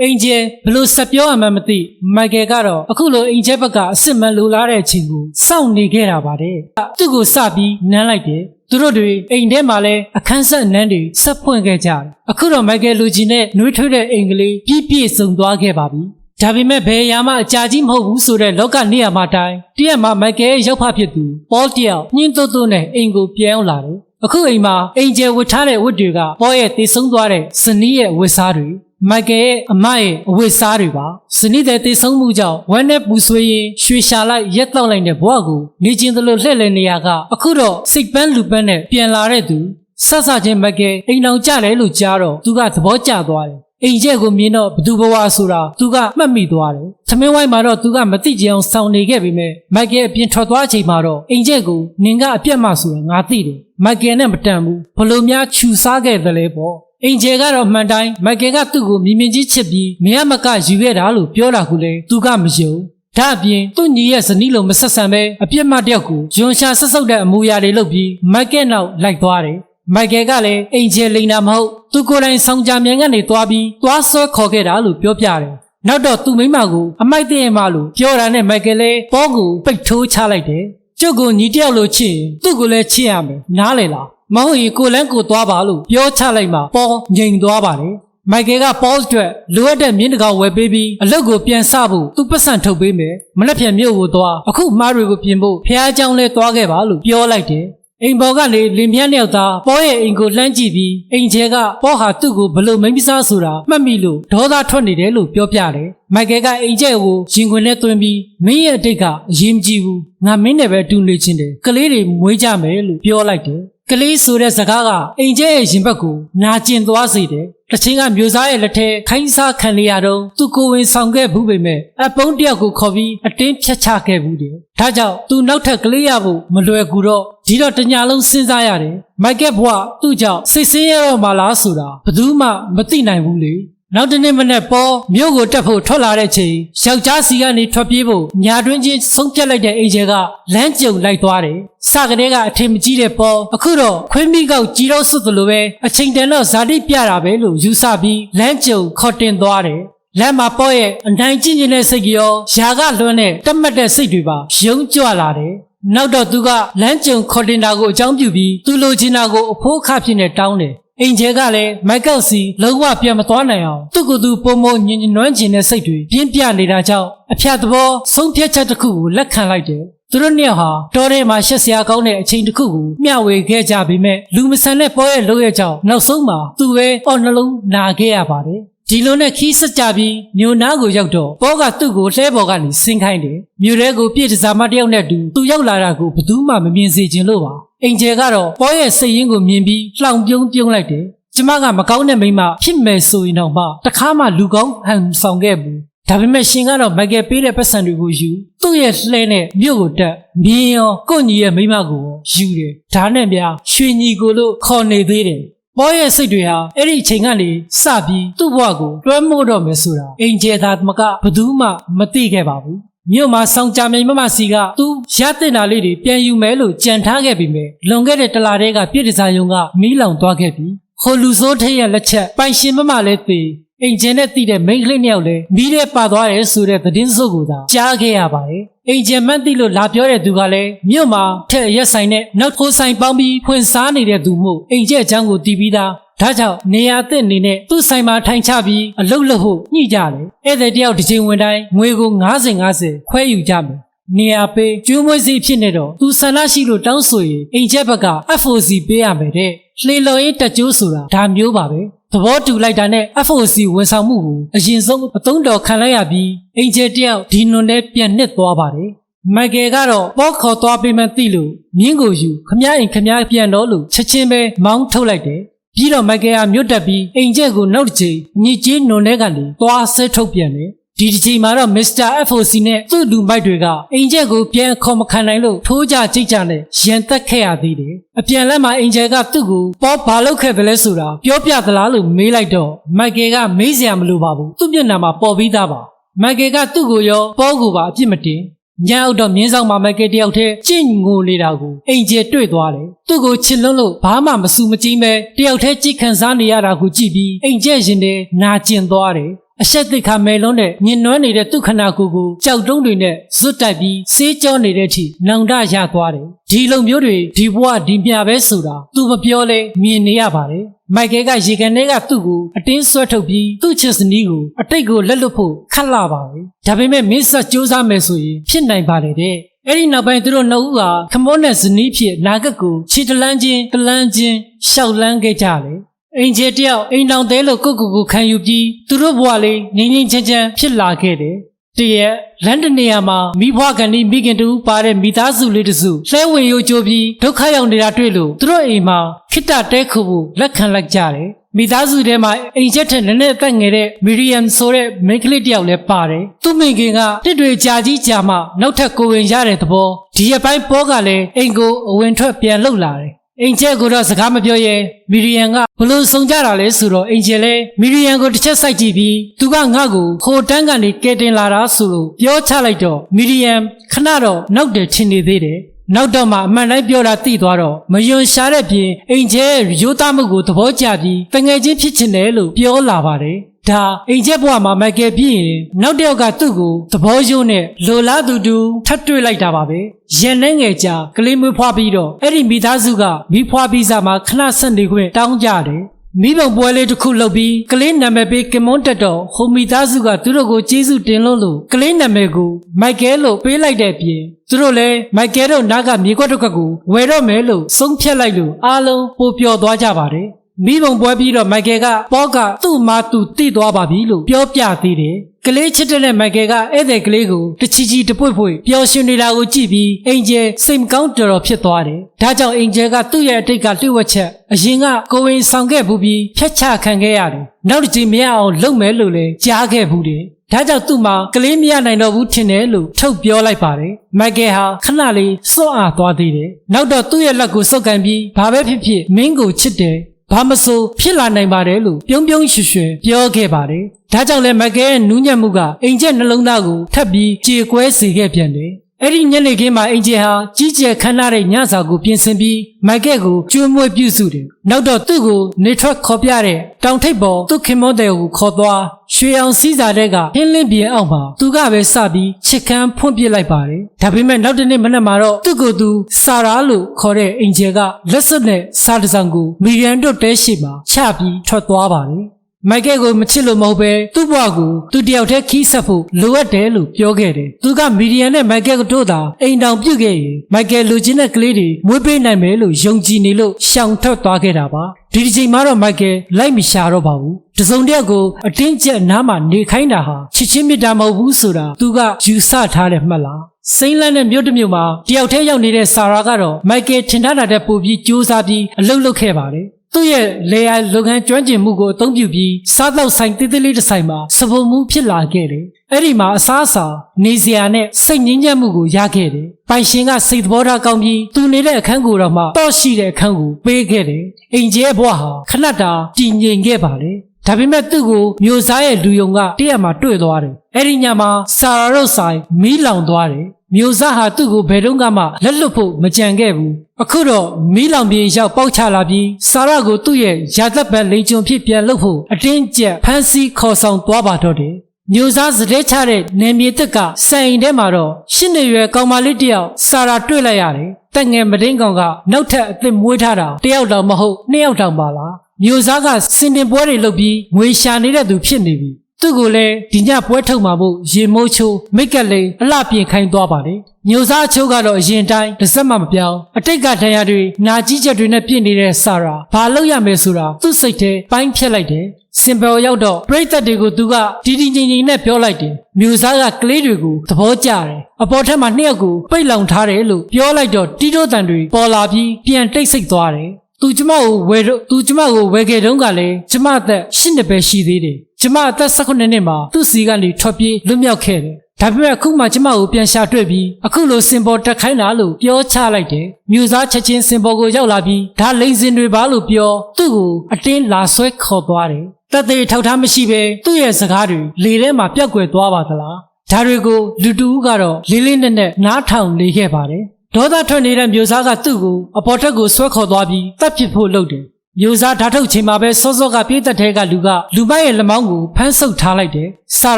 အင်ဂျယ်ဘလို့ဆက်ပြောရမှန်းမသိမိုက်ကယ်ကတော့အခုလိုအင်ဂျယ်ဘက်ကအစ်စ်မန်လိုလားတဲ့အချိန်ကိုစောင့်နေခဲ့တာပါတဲ့သူ့ကိုစပြီးနမ်းလိုက်တယ် သူတို့တွေအိမ်ထဲမှာလဲအခန်းဆက်နန်းတွေဆက်ဖွင့်ခဲ့ကြတယ်အခုတော့မိုက်ကယ်လူကြီးနဲ့နှွေးထွေးတဲ့အိမ်ကလေးပြည့်ပြည့်စုံသွားခဲ့ပါပြီဒါပေမဲ့ဘယ်ရာမှအကြာကြီးမဟုတ်ဘူးဆိုတဲ့လောကနေရာမှာတိုင်းတရက်မှာမိုက်ကယ်ရဲ့ရောက်ဖဖြစ်သူပေါတယောက်ညှင်းသွတ်သွတ်နဲ့အိမ်ကိုပြန်ရောက်လာတယ်အခုအိမ်မှာအင်ဂျယ်ဝတ်ထားတဲ့ဝတ်တွေကပေါရဲ့တည်ဆုံသွားတဲ့ဇနီးရဲ့ဝတ်စားတွေ မိုက်ကယ်ရဲ့အမရဲ့အဝတ်စားတွေပါစနိတဲ့တိတ်ဆုံးမှုကြောင့်ဝမ်းနဲ့ပူဆွေးရင်ရွှေရှာလိုက်ရက်တော့လိုက်တဲ့ဘဝကိုနေချင်းသလိုလှည့်လည်နေရကအခုတော့စိတ်ပန်းလူပန်းနဲ့ပြန်လာတဲ့သူဆက်ဆချင်းမိုက်ကယ်အိမ်အောင်ကြတယ်လို့ကြားတော့သူကသဘောကျသွားတယ်အိမ်ကျက်ကိုမြင်တော့ဘသူဘဝဆိုတာသူကမှတ်မိသွားတယ်။သမင်းဝိုင်းမှာတော့သူကမသိကြအောင်စောင့်နေခဲ့ပေမဲ့မိုက်ကယ်အပြင်ထွက်သွားချိန်မှာတော့အိမ်ကျက်ကိုနင်ကအပြတ်မှဆိုတာငါသိတယ်။မိုက်ကယ်နဲ့မတန်ဘူးဘလို့များခြူစားခဲ့တယ်လဲပေါ့။ အင်ဂျယ်ကတော့မှန်တိုင်းမိုက်ကယ်ကသူ့ကိုမြင်မြင်ကြီးချစ်ပြီးမရမကယူခဲ့တာလို့ပြောတာကိုလေသူကမယုံဒါအပြင်သူ့ညီရဲ့ဇနီးလိုမဆက်ဆံပဲအပြစ်မတယောက်ကိုဂျွန်ရှာဆက်ဆုပ်တဲ့အမူအရာတွေလုပ်ပြီးမိုက်ကယ်နောက်လိုက်သွားတယ်မိုက်ကယ်ကလည်းအင်ဂျယ်လိန်တာမဟုတ်သူကိုယ်တိုင်ဆောင်ကြမြန်ကနေသွားပြီးသွားဆွဲခေါ်ခဲ့တာလို့ပြောပြတယ်နောက်တော့သူ့မိမကိုအမိုက်တဲ့မလို့ပြောတာနဲ့မိုက်ကယ်လည်းပေါကိုပိတ်ထိုးချလိုက်တယ်ကျုပ်ကိုညီတယောက်လိုချစ်ရင်သူ့ကိုလည်းချစ်ရမယ်နားလေလား မဟုတ်ရင်ကိုလန်းကိုသွားပါလို့ပြောချလိုက်မှပေါငြိမ်သွားပါတယ်မိုက်ကယ်ကပေါအတွက်လိုအပ်တဲ့မြင်းတကောင်ဝယ်ပေးပြီးအလုပ်ကိုပြန်ဆဖို့သူပတ်စံထုတ်ပေးမယ်မနှက်ပြန်မြို့ကိုသွားအခုမားတွေကိုပြင်ဖို့ဖះเจ้าလဲသွားခဲ့ပါလို့ပြောလိုက်တယ်အိမ်ပေါ်ကနေလင်မြန်းနှစ်ယောက်သားပေါရဲ့အိမ်ကိုလှမ်းကြည့်ပြီးအိမ်ကျဲကပေါဟာသူ့ကိုဘလို့မိမ့်ပစားဆိုတာမှတ်မိလို့ဒေါသထွက်နေတယ်လို့ပြောပြတယ်။မိုက်ကယ်ကအိမ်ကျဲကိုရင်ခွင်နဲ့တွင်ပြီးမင်းရဲ့အတိတ်ကအရေးမကြီးဘူး။ငါမင်းနဲ့ပဲတူနေချင်းတယ်။ကလေးတွေမွေးကြမယ်လို့ပြောလိုက်တယ်။ ကလေးဆိုတဲ့စကားကအိမ်ကျဲရဲ့ရင်ဘက်ကိုနာကျင်သွားစေတယ်။တချင်းကမျိုးသားရဲ့လက်ထဲခိုင်းစားခံရတော့သူကိုယ်ဝင်ဆောင်ခဲ့ဘူးပေမဲ့အပုံးတယောက်ကိုခေါ်ပြီးအတင်းဖြတ်ချခဲ့ဘူးတယ်။ဒါကြောင့်သူနောက်ထပ်ကလေးရဖို့မလွယ်ကူတော့ဒီတော့တညာလုံးစဉ်းစားရတယ်။မိုက်ကက်ဘွားသူ့ကြောင့်စိတ်ဆင်းရဲတော့မှလားဆိုတာဘယ်သူမှမသိနိုင်ဘူးလေ။ နောက်တနေ့မနေ့ပေါ်မြို့ကိုတက်ဖို့ထွက်လာတဲ့ချိန်ယောက်ျားစီကနေထွက်ပြေးဖို့ညာတွင်းချင်းဆုံးဖြတ်လိုက်တဲ့အိမ်ကျကလမ်းကြုံလိုက်သွားတယ်။စကတဲ့ကအထင်မကြီးတဲ့ပေါ်အခုတော့ခွင်းမိကောက်ကြီးတော့စွတ်သလိုပဲအချိန်တန်တော့ဇာတိပြတာပဲလို့ယူဆပြီးလမ်းကြုံခေါ်တင်သွားတယ်။လမ်းမှာပေါ်ရဲ့အနိုင်ကျင့်ကျင်တဲ့စိတ်ကြောယာကလွန်းတဲ့တတ်မှတ်တဲ့စိတ်တွေပါယုံကြွလာတယ်။နောက်တော့သူကလမ်းကြုံခေါ်တင်တာကိုအကြောင်းပြုပြီးသူလိုချင်တာကိုအဖိုးအခဖြစ်နေတောင်းတယ်။ အင်ဂျယ်ကလည်းမိုက်ကယ်စီလုံးဝပြန်မသွားနိုင်အောင်သူ့ကိုယ်သူပုံမညင်ညင်နွမ်းကျင်တဲ့စိတ်တွေပြင်းပြနေတာကြောင့်အဖျက်သဘောဆုံးဖြတ်ချက်တစ်ခုကိုလက်ခံလိုက်တယ်။သူတို့နှစ်ယောက်ဟာတောထဲမှာရှက်စရာကောင်းတဲ့အချိန်တစ်ခုကိုမျှဝေခဲ့ကြပေမဲ့လူမဆန်တဲ့ပေါ်ရဲ့လုပ်ရဲ့ကြောင့်နောက်ဆုံးမှာသူပဲအော်နှလုံးနာခဲ့ရပါတယ်။ဒီလိုနဲ့ခီးဆက်ကြပြီးမြို့နာကိုရောက်တော့ဘောကသူ့ကိုလှဲပေါ်ကနေဆင်းခိုင်းတယ်မြို့ထဲကိုပြည့်တစားမတယောက်နဲ့တူသူရောက်လာတာကိုဘယ်သူမှမမြင်စေချင်လို့ပါ အင်ဂျယ်ကတော့ဘောရဲ့စိတ်ရင်းကိုမြင်ပြီးလှောင်ပြုံးပြုံးလိုက်တယ်ကျမကမကောင်းတဲ့မိန်းမဖြစ်မယ်ဆိုရင်တော့မှတခါမှလူကောင်းဟန်ဆောင်ခဲ့ဘူးဒါပေမဲ့ရှင်ကတော့မိုက်ကယ်ပေးတဲ့ပတ်စံတွေကိုယူသူ့ရဲ့လှဲနဲ့မြို့ကိုတက်မြင်းရောကို့ညီရဲ့မိန်းမကိုရောယူတယ်ဒါနဲ့ဗျာရွှေညီကိုလို့ခေါ်နေသေးတယ်ပေါ်ရဲ့စိတ်တွေဟာအဲ့ဒီအချိန်ကနေစပြီးသူ့ဘဝကိုတွဲမို့တော့မယ်ဆိုတာအင်ဂျယ်သာမကဘယ်သူမှမသိခဲ့ပါဘူး မြို့မှာစောင့်ကြမိန်မမစီကသူရတဲ့နာလေးတွေပြန်ယူမယ်လို့ကြံထားခဲ့ပြီးမြဲလွန်ခဲ့တဲ့တလာတဲကပြည့်တစားယုံကမီးလောင်သွားခဲ့ပြီးဟိုလူစိုးထက်ရဲ့လက်ချက်ပိုင်ရှင်မမလည်းသေအိမ်ကျင်းနဲ့တည်တဲ့မိန်းကလေးနှစ်ယောက်လည်းမီးထဲပါသွားတယ်ဆိုတဲ့သတင်းစုပ်ကိုသာကြားခဲ့ရပါတယ်အိမ်ကျင်းမန်းသိလို့လာပြောတဲ့သူကလည်းမြို့မှာထက်ရက်ဆိုင်နဲ့နောက်ထိုးဆိုင်ပေါင်းပြီးဖွင့်စားနေတဲ့သူမို့အိမ်ကျက်ချမ်းကိုတီးပြီးသား ဒါကြောင့်နေရာသစ်အနေနဲ့သူ့ဆိုင်မှာထိုင်ချပြီးအလုတ်လို့ဖို့ညှိကြတယ်ဧည့်သည်တယောက်တစ်ချိန်ဝင်တိုင်းငွေကို90 90ခွဲယူကြမယ်နေရာပေးကျိုးမွေးစီဖြစ်နေတော့သူဆန္ဒရှိလို့တောင်းဆိုရင်အိမ်ချက်ဘက်က FOC ပေးရမယ်တဲ့လှေလော်ရေးတက်ကျိုးဆိုတာဒါမျိုးပါပဲသဘောတူလိုက်တာနဲ့ FOC ဝန်ဆောင်မှုကိုအရင်ဆုံးအသုံးတော်ခံလိုက်ရပြီးအိမ်ချက်တယောက်ဒီနွန်နဲ့ပြန်နှစ်သွားပါတယ်မိုက်ကယ်ကတော့ပေါ့ခေါ်သွားပေးမှသိလို့မြင်းကိုယူခမည်းအိမ်ခမည်းပြန်တော့လို့ချက်ချင်းပဲမောင်းထုတ်လိုက်တယ် ပြီးတော့မိုက်ကယ်ကမြို့တက်ပြီးအိမ်ကျက်ကိုနောက်တစ်ချိန်ညစ်ကြေးနွန်ထဲကနေသွားဆဲထုတ်ပြန်တယ်ဒီတစ်ချိန်မှာတော့ Mr. FOC နဲ့သူ့လူမိုက်တွေကအင်ဂျယ်ကိုပြန်ခေါ်မခံနိုင်လို့ထိုးကြကြိတ်ကြနဲ့ရန်တက်ခဲ့ရသေးတယ်။အပြန်လက်မှာအင်ဂျယ်ကသူ့ကိုပေါ်ဘာလုပ်ခဲ့တယ်လဲဆိုတာပြောပြသလားလို့မေးလိုက်တော့မိုက်ကယ်ကမေးစရာမလိုပါဘူး။သူ့မျက်နှာမှာပေါ်ပြီးသားပါ။မိုက်ကယ်ကသူ့ကိုရောပေါ်ကိုပါအပြစ်မတင်။ ညအောက်တော့မြင်းဆောင်မှာမိုက်ကယ်တယောက်တည်းကြင့်ငိုနေတာကိုအင်ဂျယ်တွေ့သွားတယ်။သူ့ကိုချစ်လွန်းလို့ဘာမှမစူမကြိမ်းပဲတယောက်တည်းကြိတ်ခံစားနေရတာကိုကြည့်ပြီးအင်ဂျယ်ရင်ထဲနာကျင်သွားတယ်။ အဆက်သိခါမဲလုံးနဲ့ညင်နွမ်းနေတဲ့သူ့ခနာကိုယ်ကိုကြောက်တုံးတွေနဲ့ဇွတ်တိုက်ပြီးစေးကြောနေတဲ့အထိနောင်တရသွားတယ်ဒီလိုမျိုးတွေဒီဘဝဒီမြပဲဆိုတာသူမပြောလဲမြင်နေရပါတယ်မိုက်ကယ်ကရေကန်ထဲကသူ့ကိုအတင်းဆွဲထုတ်ပြီးသူ့ချစ်စနီးကိုအတိတ်ကိုလက်လွတ်ဖို့ခက်လာပါပဲဒါပေမဲ့မင်းဆက်စူးစမ်းမယ်ဆိုရင်ဖြစ်နိုင်ပါတယ်တဲ့အဲ့ဒီနောက်ပိုင်းသူတို့နှစ်ဦးဟာခမောနဲ့ဇနီးဖြစ်နာဂတ်ကိုခြေတလန်းချင်းတလန်းချင်းရှောက်လန်းခဲ့ကြတယ် အင်ဂျယ်တယောက်အိမ်တောင်သေးလို့ကိုယ့်ကိုယ်ကိုခံယူပြီးသူတို့ဘဝလေးငြိမ်ငြိမ်ချမ်းချမ်းဖြစ်လာခဲ့တယ်။တရက်လန်ဒန်နေရာမှာမိဘကန်ဒီမိခင်တူပါတဲ့မိသားစုလေးတစုလှဲဝင်ရိုးကြိုးပြီးဒုက္ခရောက်နေတာတွေ့လို့သူတို့အိမ်မှာခိတ္တတဲခုဖို့လက်ခံလိုက်ကြတယ်။မိသားစုထဲမှာအိမ်ချက်ထက်နည်းနည်းအသက်ငယ်တဲ့မီရီယမ်ဆိုတဲ့မိန်းကလေးတယောက်လည်းပါတယ်။သူ့မိခင်ကတစ်တွေကြာကြီးကြာမှနောက်ထပ်ကိုဝင်ရတဲ့သဘောဒီရက်ပိုင်းပေါ်ကလည်းအိမ်ကိုအဝင်ထွက်ပြန်လှုပ်လာတယ်။ အင်ဂျယ်ကိုတော့စကားမပြောရဲမီရီယန်ကဘလို့စုံကြတာလဲဆိုတော့အင်ဂျယ်လဲမီရီယန်ကိုတစ်ချက်စိုက်ကြည့်ပြီးသူကငါ့ကိုခိုတန်းကနေကဲတင်လာတာဆိုလို့ပြောချလိုက်တော့မီရီယန်ခဏတော့နောက်တယ်ချင်နေသေးတယ်နောက်တော့မှအမှန်တိုင်းပြောတာသိသွားတော့မယွန်ရှာတဲ့ပြင်အင်ဂျယ်ရိုးသားမှုကိုသဘောကျပြီးတငယ်ချင်းဖြစ်ချင်တယ်လို့ပြောလာပါတယ် ဒါအိမ်ချက်ဘွားမှာမိုက်ကယ်ပြီးရင်နောက်တစ်ယောက်ကသူ့ကိုသဘောယိုးနဲ့လိုလားသူတူထပ်တွေ့လိုက်တာပါပဲရန်နှဲငယ်ကြာကလေးမွေးဖွားပြီးတော့အဲ့ဒီမိသားစုကမိဖွားပြီးစားမှာခဏဆက်နေခွင့်တောင်းကြတယ်မိဘပွဲလေးတစ်ခုလုပ်ပြီးကလေးနာမည်ပေးကမွန်းတက်တော့ဟိုမိသားစုကသူတို့ကိုကျေးဇူးတင်လို့လို့ကလေးနာမည်ကိုမိုက်ကယ်လို့ပေးလိုက်တဲ့ပြင်သူတို့လည်းမိုက်ကယ်တို့နားကမြေခွက်တစ်ခွက်ကိုဝယ်တော့မယ်လို့ဆုံးဖြတ်လိုက်လို့အားလုံးပိုပျော်သွားကြပါတယ် မိဘပွဲပြီးတော့မိုက်ကယ်ကပေါ့ကသူ့မာသူတိသွားပါပြီလို့ပြောပြသေးတယ်ကလေးချစ်တဲ့မိုက်ကယ်ကဧည့်သည်ကလေးကိုတချီချီတပွေ့ပွေ့ပျော်ရွှင်နေတာကိုကြည့်ပြီးအင်ဂျယ်စိတ်မကောင်းတော်တော်ဖြစ်သွားတယ်။ဒါကြောင့်အင်ဂျယ်ကသူ့ရဲ့အတိတ်ကလျှို့ဝှက်ချက်အရင်ကကိုဝင်ဆောင်ခဲ့ဘူးပြီးဖျက်ချခံခဲ့ရတယ်။နောက်တစ်ချိန်မရအောင်လုပ်မယ်လို့လည်းကြားခဲ့ဘူးတယ်။ဒါကြောင့်သူ့မှာကလေးမရနိုင်တော့ဘူးထင်တယ်လို့ထုတ်ပြောလိုက်ပါတယ်။မိုက်ကယ်ဟာခဏလေးစွန့်အားသွားသေးတယ်။နောက်တော့သူ့ရဲ့လက်ကိုစုပ်ကန်ပြီးဘာပဲဖြစ်ဖြစ်မင်းကိုချစ်တယ် ဘာမဆိုဖြစ်လာနိုင်ပါတယ်လို့ပြုံးပြုံးရွှင်ရွှင်ပြောခဲ့ပါတယ်။ဒါကြောင့်လည်းမက်ကဲရဲ့နူးညံ့မှုကအိမ်ကျက်နှလုံးသားကိုထပ်ပြီးကြေကွဲစေခဲ့ပြန်တယ်။ အဲ့ဒီညနေခင်းမှာအင်ဂျင်ဟာကြီးကျယ်ခမ်းနားတဲ့ညစာကိုပြင်ဆင်ပြီးမိုက်ကဲကိုကျွေးမွေးပြုစုတယ်။နောက်တော့သူ့ကိုနေထွက်ခေါ်ပြတဲ့တောင်ထိပ်ပေါ်သူ့ခင်မောတဲ့ကိုခေါ်သွားရွှေအောင်စည်းစာတဲ့ကဟင်းလင်းပြင်အောက်မှာသူကပဲစပြီးချစ်ကမ်းဖွင့်ပြလိုက်ပါတယ်။ဒါပေမဲ့နောက်တစ်နေ့မနက်မှာတော့သူ့ကိုယ်သူစာရာလို့ခေါ်တဲ့အင်ဂျယ်ကလက်စွပ်နဲ့စာတစ်စောင်ကိုမီရန်တို့တဲရှိမှာချပြီးထွက်သွားပါတယ်။ မိုက်ကယ်ကိုမချစ်လို့မဟုတ်ပဲသူ့ဘဝကိုသူတယောက်တည်းခီးဆက်ဖို့လိုအပ်တယ်လို့ပြောခဲ့တယ်။သူကမီဒီယန်နဲ့မိုက်ကယ်တို့သာအိမ်တောင်ပြုတ်ခဲ့ရင်မိုက်ကယ်လူချင်းတဲ့ကလေးတွေမွေးပေးနိုင်မယ်လို့ယုံကြည်နေလို့ရှောင်ထွက်သွားခဲ့တာပါ။ဒီဒီချိန်မှာတော့မိုက်ကယ်လိုက်မရှာတော့ပါဘူး။တစုံတယောက်ကိုအတင်းကျပ်နားမှာနေခိုင်းတာဟာချစ်ချင်းမြတ်တာမဟုတ်ဘူးဆိုတာသူကယူဆထားတယ်မှတ်လား။စိမ့်လန်းတဲ့မြို့တစ်မြို့မှာတယောက်တည်းရောက်နေတဲ့ဆာရာကတော့မိုက်ကယ်ထင်ထားတာတဲ့ပိုပြီးစူးစမ်းပြီးအလုပ်လုပ်ခဲ့ပါတယ်။ သူ့ရဲ့လေယာလုပ်ငန်းကျွမ်းကျင်မှုကိုအသုံးပြုပြီးစားတော့ဆိုင်တေးသေးလေးတစ်ဆိုင်မှာစပုံမှုဖြစ်လာခဲ့တယ်။အဲ့ဒီမှာအစားအစာနေစရာနဲ့စိတ်ငြိမ်းချမ်းမှုကိုရခဲ့တယ်။ပိုင်ရှင်ကစိတ်သဘောထားကောင်းပြီးသူနေတဲ့အခန်းကိုတော့မှတော့ရှိတဲ့အခန်းကိုပေးခဲ့တယ်။အိမ်ကျဲဘွားဟာခဏတာတည်ငြိမ်ခဲ့ပါလေ။ ဒါပေမဲ့သူ့ကိုမျိုးစားရဲ့လူယုံကတရက်မှာတွေ့သွားတယ်။အဲ့ဒီညမှာဆာရာတို့ဆိုင်မီးလောင်သွားတယ်။မျိုးစားဟာသူ့ကိုဘယ်တော့မှလက်လွတ်ဖို့မကြံခဲ့ဘူးအခုတော့မီးလောင်ပြေရောက်ပေါက်ချလာပြီးဆာရကိုသူ့ရဲ့ရာသက်ပံလိန်ကျွံဖြစ်ပြန်လုပ်ဖို့အတင်းကျပ်ဖမ်းဆီးခေါ်ဆောင်သွားပါတော့တယ်မျိုးစားစတဲ့ချတဲ့နေမြေတက်ကစိုင်ထဲမှာတော့ရှစ်နေရွယ်ကောင်မလေးတယောက်ဆာရာတွေ့လိုက်ရတယ်တက်ငယ်မတင်းကောင်ကနောက်ထပ်အသစ်မွေးထားတာတယောက်တော့မဟုတ်နှစ်ယောက်တောင်ပါလား မျိုးစားကစင်တင်ပွဲတွေလုပ်ပြီးငွေရှာနေတဲ့သူဖြစ်နေပြီသူ့ကိုလည်းဒီညပွဲထုတ်မှာဖို့ရေမိုးချိုးမိတ်ကလေးအလှပြင်ခိုင်းသွားပါတယ်။မျိုးစားအချိုးကတော့အရင်တိုင်းတစ်စက်မှမပြောင်းအတိတ်ကဒဏ်ရာတွေနာကြီးချက်တွေနဲ့ပြည့်နေတဲ့ဆာရာဘာလုပ်ရမယ်ဆိုတာသူ့စိတ်ထဲပိုင်းဖြတ်လိုက်တယ်။စင်ပယ်ရောက်တော့ပြိတ္တတွေကိုသူကတီတီငိမ့်ငိမ့်နဲ့ပြောလိုက်တယ်။မျိုးစားကကလေးတွေကိုသဘောကျတယ်။အပေါ်ထက်မှာနှစ်ယောက်ကိုပိတ်လောင်ထားတယ်လို့ပြောလိုက်တော့တီတိုးတန်တွေပေါ်လာပြီးပြန်တိတ်ဆိတ်သွားတယ်။ သူကျမကိုဝယ်တော့သူကျမကိုဝယ်ခဲ့တုန်းကလည်းကျမအသက်၈နှစ်ပဲရှိသေးတယ်။ကျကျမအသက်18နှစ်မှာသူ့စီကနေထွက်ပြေးလွတ်မြောက်ခဲ့တယ်ဒါပေမဲ့အခုမှကျမကိုပြန်ရှာတွေ့ပြီးအခုလိုစင်ပေါ်တက်ခိုင်းတာလို့ပြောချလိုက်တယ်မြို့သားချက်ချင်းစင်ပေါ်ကိုရောက်လာပြီးဒါလိန်စင်တွေပါလို့ပြောသူ့ကိုအတင်းလာဆွဲခေါ်သွားတယ်တက်သေးထောက်ထားမရှိဘဲသူ့ရဲ့စကားတွေလေထဲမှာပြောက်ကွယ်သွားပါသလားဒါတွေကိုလူတူဦးကတော့လေးလေးနက်နက်နားထောင်နေခဲ့ပါတယ် ဒေါသထွက်နေတဲ့မျိုးစားကသူ့ကိုအပေါ်ထက်ကိုဆွဲခေါ်သွားပြီးတပ်ပစ်ဖို့လုပ်တယ်မျိုးစားဓာတ်ထုတ်ချိန်မှာပဲစောစောကပြေးသက်တဲ့ကလူကလူမရဲ့လက်မောင်းကိုဖမ်းဆုပ်ထားလိုက်တယ်။စာ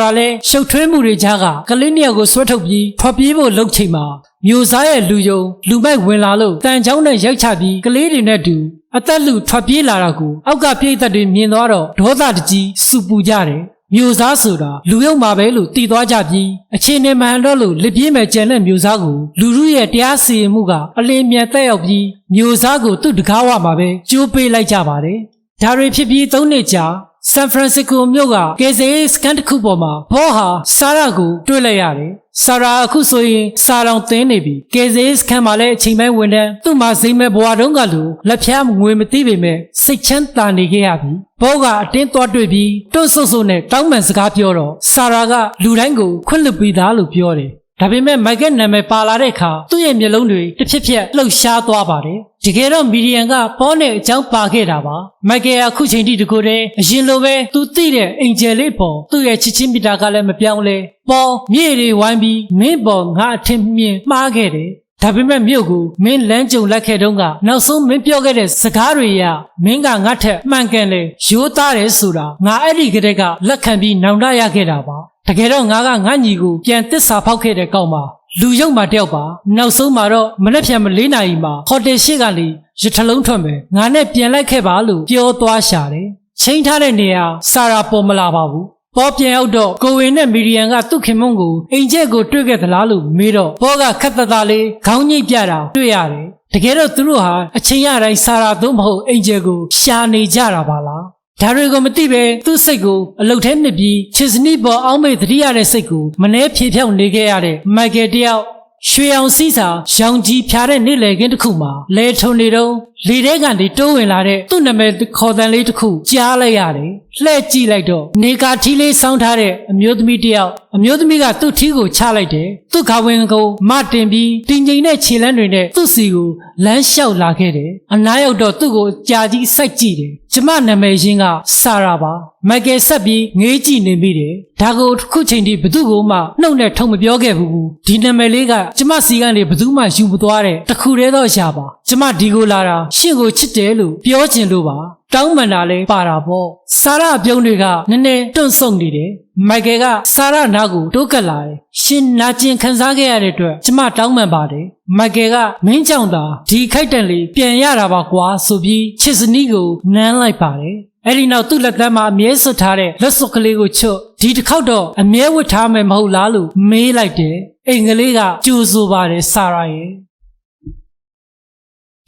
ရာလည်းရှုပ်ထွေးမှုတွေကြားကကလေးနှစ်ယောက်ကိုဆွဲထုတ်ပြီးထွက်ပြေးဖို့လုပ်ချိန်မှာမျိုးစားရဲ့လူယုံလူမိုက်ဝင်လာလို့တန်ချောင်းနဲ့ရိုက်ချပြီးကလေးတွေနဲ့တူအသက်လူထွက်ပြေးလာတာကိုအောက်ကပြေးသက်တွေမြင်သွားတော့ဒေါသတကြီးစူပူကြတယ်။ မျိုးစားဆိုတာလူယုံမှာပဲလို့တည်သွားကြပြီးအခြေအနေမှန်တော့လို့လက်ပြေးမဲ့ကြံတဲ့မျိုးစားကိုလူလူရဲ့တရားစီရင်မှုကအလင်းမြန်တက်ရောက်ပြီးမျိုးစားကိုသူ့တကားဝမှာပဲကျိုးပေးလိုက်ကြပါတယ်။ဒါတွေဖြစ်ပြီး၃နှစ်ကြာ ဆန်ဖရန်စစ္စကိုမြို့ကကေဇေစကန်တစ်ခုပေါ်မှာဘောဟာဆာရာကိုတွေ့လိုက်ရတယ်။ဆာရာအခုဆိုရင်စာတောင်သင်းနေပြီ။ကေဇေစကန်မှာလည်းအချိန်ပိုင်းဝင်တဲ့သူ့မှာဇိမ်မဲ့ဘွားတုံးကလူလက်ဖျားငွေမသိပေမဲ့စိတ်ချမ်းသာနေခဲ့ရပြီ။ဘောကအတင်းသွားတွေ့ပြီးတွန့်ဆုပ်ဆုပ်နဲ့တောင်းပန်စကားပြောတော့ဆာရာကလူတိုင်းကိုခွင့်လွှတ်ပေးသားလို့ပြောတယ်။ ဒါပေမဲ့မိုက်ကယ်နာမည်ပါလာတဲ့အခါသူ့ရဲ့မျက်လုံးတွေတစ်ဖြစ်ဖြစ်လှုပ်ရှားသွားပါတယ်။တကယ်တော့မီဒီယန်ကပေါ်နဲ့အကြောင်းပါခဲ့တာပါ။မိုက်ကယ်ကအခုချိန်ထိတကူတည်းအရင်လိုပဲသူသိတဲ့အင်ဂျယ်လေးပေါ်သူ့ရဲ့ချစ်ချင်းမီတာကလည်းမပြောင်းလဲ။ပေါ်မြေတွေဝိုင်းပြီးမင်းပေါ်ငါအထင်မြင်မှားခဲ့တယ်။ဒါပေမဲ့မြို့ကိုမင်းလမ်းကြုံလိုက်ခဲ့တုန်းကနောက်ဆုံးမင်းပြောခဲ့တဲ့စကားတွေရမင်းကငါ့ထက်မှန်ကန်လေရိုးသားတယ်ဆိုတာငါအဲ့ဒီကတည်းကလက်ခံပြီးနောင်တရခဲ့တာပါ တကယ်တော့ငါကငါညီကိုပြန်တစ္ဆာဖောက်ခဲ့တဲ့ကောက်မှာလူယုံမှတယောက်ပါနောက်ဆုံးမှာတော့မနေ့ဖြန်မလေးနာရီမှာဟိုတယ်ရှိကနေရထလုံးထွက်မယ်ငါနဲ့ပြန်လိုက်ခဲ့ပါလို့ပြောသွားရှာတယ်ချိန်ထားတဲ့နေရာစာရာပေါ်မလာပါဘူးပေါ်ပြန်ရောက်တော့ကိုဝင်နဲ့မီရီယန်ကသူ့ခင်မုန်းကိုအိမ်ကျက်ကိုတွေ့ခဲ့သလားလို့မေးတော့ပေါ်ကခက်သက်သားလေးခေါင်းညိတ်ပြတာတွေ့ရတယ်တကယ်တော့သူတို့ဟာအချိန်ရတိုင်းစာရာသို့မဟုတ်အိမ်ကျက်ကိုရှာနေကြတာပါလား ဒါတွေကိုမသိပဲသူ့စိတ်ကိုအလုတ်ထဲနှစ်ပြီးချစ်စနီပေါ်အောင်းမေ့သတိရတဲ့စိတ်ကိုမနှဲဖြေဖြောင်းနေခဲ့ရတဲ့မိုက်ကယ်တယောက်ရွှေအောင်စီးစာရောင်ကြီးဖြားတဲ့နေ့လည်ခင်းတစ်ခုမှာလဲထုံနေတော့ လေထဲကနေတိုးဝင်လာတဲ့သူ့နာမည်ခေါ်တန်လေးတစ်ခုကြားလိုက်ရတယ်လှဲ့ကြည့်လိုက်တော့နေကာထီးလေးစောင်းထားတဲ့အမျိုးသမီးတစ်ယောက်အမျိုးသမီးကသူ့ထီးကိုချလိုက်တယ်သူ့ခါဝင်ကိုမတင်ပြီးတင်ကျိန်တဲ့ခြေလမ်းတွေနဲ့သူ့စီကိုလမ်းလျှောက်လာခဲ့တယ်အနားရောက်တော့သူ့ကိုကြာကြီးစိုက်ကြည့်တယ်ကျမနာမည်ရင်းကဆာရာပါမိုက်ကယ်ဆက်ပြီးငေးကြည့်နေမိတယ်ဒါကိုခုချိန်ထိဘသူ့ကိုမှနှုတ်နဲ့ထုံမပြောခဲ့ဘူးဒီနာမည်လေးကကျမစီကနေဘသူမှယူမသွားတဲ့တခုတည်းသောရှာပါကျမဒီကိုလာတာရှင့်ကိုချစ်တယ်လို့ပြောချင်လို့ပါတောင်းပန်တာလဲပါတာပေါ့ဆာရာအပြုံးတွေကနည်းနည်းတွန့်ဆုတ်နေတယ်မိုက်ကယ်ကဆာရာနားကိုတိုးကပ်လာတယ်ရှင်နာကျင်ခံစားခဲ့ရတဲ့အတွက်ကျမတောင်းပန်ပါတယ်မိုက်ကယ်ကမင်းကြောင့်သာဒီခိုက်တန်လေးပြန်ရတာပါကွာဆိုပြီးချစ်စနီးကိုနမ်းလိုက်ပါတယ်အဲ့ဒီနောက်သူ့လက်သမ်းမှာအမြဲစွပ်ထားတဲ့လက်စွပ်ကလေးကိုချွတ်ဒီတစ်ခေါက်တော့အမြဲဝတ်ထားမယ်မဟုတ်လားလို့မေးလိုက်တယ်အိမ်ကလေးကကြိုဆိုပါတယ်ဆာရာရဲ့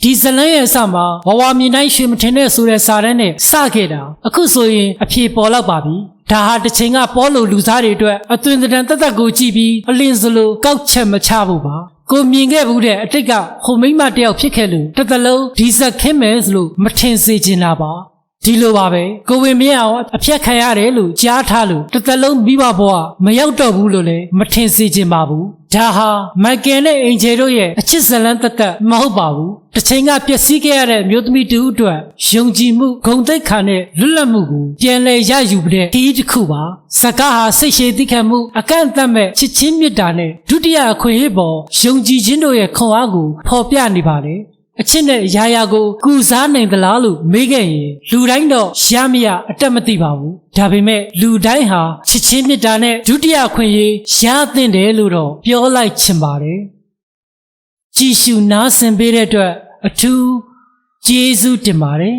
ဒီဇလန်ရဲ့အစမှာဝဝမြင်တိုင်းရွှေမထင်တဲ့ဆိုတဲ့စာတန်းနဲ့စခဲ့တာအခုဆိုရင်အဖြေပေါ်လောက်ပါပြီဒါဟာတစ်ချိန်ကပေါ်လို့လူသားတွေအတွက်အသွင်သဏ္ဍာန်တက်တက်ကိုကြည့်ပြီးအလင်းစလိုကောက်ချက်မချဖို့ပါကိုမြင်ခဲ့ဘူးတဲ့အတိတ်ကဟိုမိမတယောက်ဖြစ်ခဲ့လို့တစ်သလုံးဒီဇက်ခင်းမယ်လို့မထင်စေချင်တာပါဒီလိုပါပဲကိုဝင်မရအောင်အဖြတ်ခံရတယ်လို့ကြားထားလို့တစ်သက်လုံးမိဘဘဝမရောက်တော့ဘူးလို့လည်းမထင်စေချင်ပါဘူး ဒါဟာမိုက်ကယ်နဲ့အင်ဂျယ်တို့ရဲ့အချစ်ဇလန်းသက်သက်မဟုတ်ပါဘူးတစ်ချိန်ကပျက်စီးခဲ့ရတဲ့မျိုးသမီးတူအတွက်ယုံကြည်မှုဂုဏ်သိက္ခာနဲ့လွတ်လပ်မှုကိုပြန်လည်ရယူတဲ့ခရီးတစ်ခုပါစကားဟာစိတ်ရှည်သိခံမှုအကန့်အသတ်မဲ့ချစ်ချင်းမေတ္တာနဲ့ဒုတိယအခွင့်အရေးပေါ်ယုံကြည်ခြင်းတို့ရဲ့ခွန်အားကိုဖော်ပြနေပါတယ် အချစ်နဲ့ရာရာကိုကုစားနိုင်သလားလို့မေးခဲ့ရင်လူတိုင်းတော့ရမရအတက်မသိပါဘူးဒါပေမဲ့လူတိုင်းဟာချစ်ချင်းမေတ္တာနဲ့ဒုတိယခွင့်ရေးရသင့်တယ်လို့တော့ပြောလိုက်ချင်ပါတယ်ကြည်ရှုနားဆင်ပေးတဲ့အတွက်အထူးကျေးဇူးတင်ပါတယ်